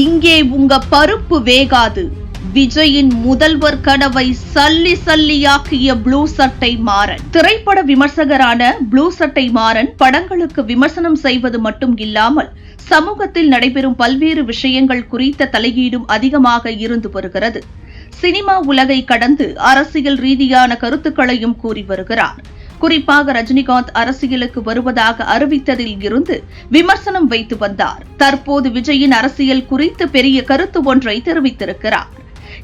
இங்கே உங்க பருப்பு வேகாது. விஜயின் முதல்வர் கனவை சல்லி சல்லியாக்கிய ப்ளூ சட்டை மாறன். திரைப்பட விமர்சகரான ப்ளூ சட்டை மாறன் படங்களுக்கு விமர்சனம் செய்வது மட்டும் இல்லாமல் சமூகத்தில் நடைபெறும் பல்வேறு விஷயங்கள் குறித்த தலையீடும் அதிகமாக இருந்து வருகிறது. சினிமா உலகை கடந்து அரசியல் ரீதியான கருத்துக்களையும் கூறி வருகிறார். குறிப்பாக ரஜினிகாந்த் அரசியலுக்கு வருவதாக அறிவித்ததில் இருந்து விமர்சனம் வைத்து வந்தார். தற்போது விஜயின் அரசியல் குறித்து பெரிய கருத்து ஒன்றை தெரிவித்திருக்கிறார்.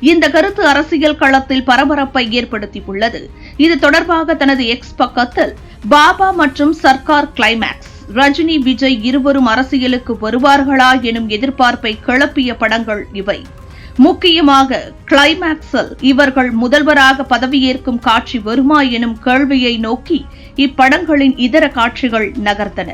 இந்த கருத்து அரசியல் களத்தில் பரபரப்பை ஏற்படுத்தியுள்ளது. இது தொடர்பாக தனது எக்ஸ் பக்கத்தில் பாபா மற்றும் சர்க்கார் கிளைமேக்ஸ் ரஜினி விஜய் இருவரும் அரசியலுக்கு வருவார்களா எனும் எதிர்பார்ப்பை கிளப்பிய படங்கள் இவை. முக்கியமாக கிளைமேக்ஸில் இவர்கள் முதல்வராக பதவியேற்கும் காட்சி வருமா எனும் கேள்வியை நோக்கி இப்படங்களின் இதர காட்சிகள் நகர்ந்தன.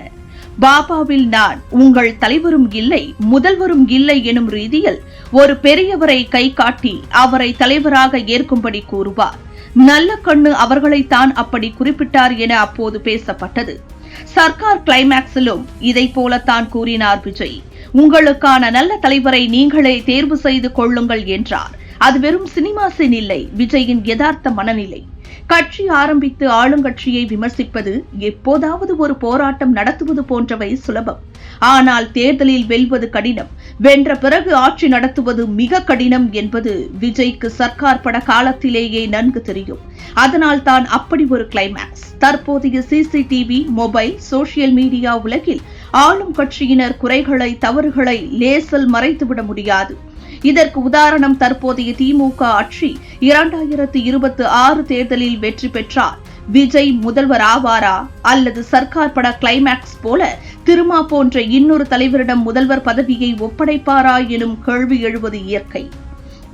பாபாவில் நான் உங்கள் தலைவரும் இல்லை முதல்வரும் இல்லை எனும் ரீதியில் ஒரு பெரியவரை கை காட்டி அவரை தலைவராக ஏற்கும்படி கூறுவார். நல்ல கண்ணு அவர்களைத்தான் அப்படி குறிப்பிட்டார் என அப்போது பேசப்பட்டது. சர்க்கார் கிளைமேக்ஸிலும் இதை போலத்தான் கூறினார் விஜய். உங்களுக்கான நல்ல தலைவரை நீங்களே தேர்வு செய்து கொள்ளுங்கள் என்றார். அது வெறும் சினிமா சீன் இல்லை விஜயின் யதார்த்த மனநிலை. கட்சி ஆரம்பித்து ஆளுங்கட்சியை விமர்சிப்பது எப்போதாவது ஒரு போராட்டம் நடத்துவது போன்றவை சுலபம். ஆனால் தேர்தலில் வெல்வது கடினம். வென்ற பிறகு ஆட்சி நடத்துவது மிக கடினம் என்பது விஜய்க்கு சர்க்கார் பட காலத்திலேயே நன்கு தெரியும். அதனால் தான் அப்படி ஒரு கிளைமேக்ஸ் தற்போதைய சிசிடிவி மொபைல் சோசியல் மீடியா உலகில் ஆளும் கட்சியினர் குறைகளை தவறுகளை லேசல் மறைத்துவிட முடியாது. இதற்கு உதாரணம் தற்போதைய திமுக ஆட்சி இரண்டாயிரத்து இருபத்தி ஆறு தேர்தலில் வெற்றி பெற்றார். விஜய் முதல்வர் ஆவாரா? அல்லது சர்க்கார் பட கிளைமேக்ஸ் போல திருமா போன்ற இன்னொரு தலைவரிடம் முதல்வர் பதவியை ஒப்படைப்பாரா எனும் கேள்வி எழுவது இயற்கை.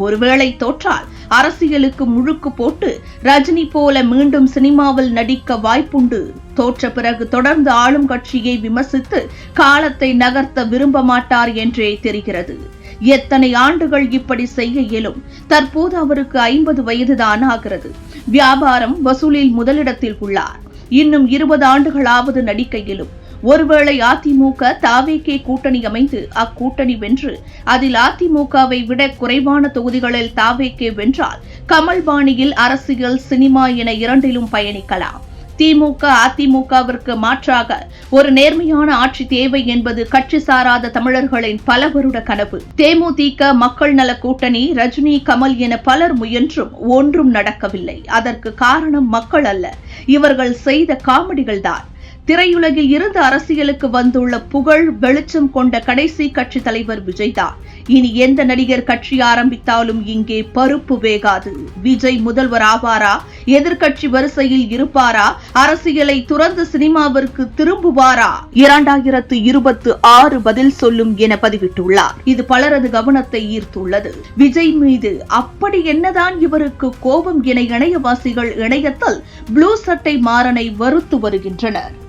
ஒருவேளை தோற்றால் அரசியலுக்கு முழுக்கு போட்டு ரஜினி போல மீண்டும் சினிமாவில் நடிக்க வாய்ப்புண்டு. தோற்ற பிறகு தொடர்ந்து ஆளும் கட்சியை விமர்சித்து காலத்தை நகர்த்த விரும்ப மாட்டார் என்றே தெரிகிறது. எத்தனை ஆண்டுகள் இப்படி செய்ய இயலும்? தற்போது அவருக்கு ஐம்பது வயதுதான் ஆகிறது. வியாபாரம் வசூலில் முதலிடத்தில் உள்ளார். இன்னும் இருபது ஆண்டுகளாவது நடிக்க இயலும். ஒருவேளை அதிமுக தாவேகே கூட்டணி அமைந்து அக்கூட்டணி வென்று அதில் அதிமுகவை விட குறைவான தொகுதிகளில் தாவேகே வென்றால் கமல்பாணியில் அரசியல் சினிமா என இரண்டிலும் பயணிக்கலாம். திமுக அதிமுகவிற்கு மாற்றாக ஒரு நேர்மையான ஆட்சி தேவை என்பது கட்சி சாராத தமிழர்களின் பல வருட கனவு. தேமுதிக மக்கள் நல கூட்டணி ரஜினி கமல் என பலர் முயன்றும் ஒன்றும் நடக்கவில்லை. அதற்கு காரணம் மக்கள் அல்ல. இவர்கள் செய்த காமெடிகள்தான். திரையுலகில் இருந்து அரசியலுக்கு வந்துள்ள புகழ் வெளிச்சம் கொண்ட கடைசி கட்சி தலைவர் விஜய்தான் இனி எந்த நடிகர் கட்சி ஆரம்பித்தாலும் இங்கே பருப்பு வேகாது. விஜய் முதல்வர் ஆவாரா? எதிர்கட்சி வரிசையில் இருப்பாரா? அரசியலை துறந்து சினிமாவிற்கு திரும்புவாரா? இரண்டாயிரத்து இருபத்து ஆறு பதில் சொல்லும் என பதிவிட்டுள்ளார். இது பலரது கவனத்தை ஈர்த்துள்ளது. விஜய் மீது அப்படி என்னதான் இவருக்கு கோபம் என இணையவாசிகள் இணையத்தில் ப்ளூ சட்டை மாறனை வருத்து வருகின்றனர்.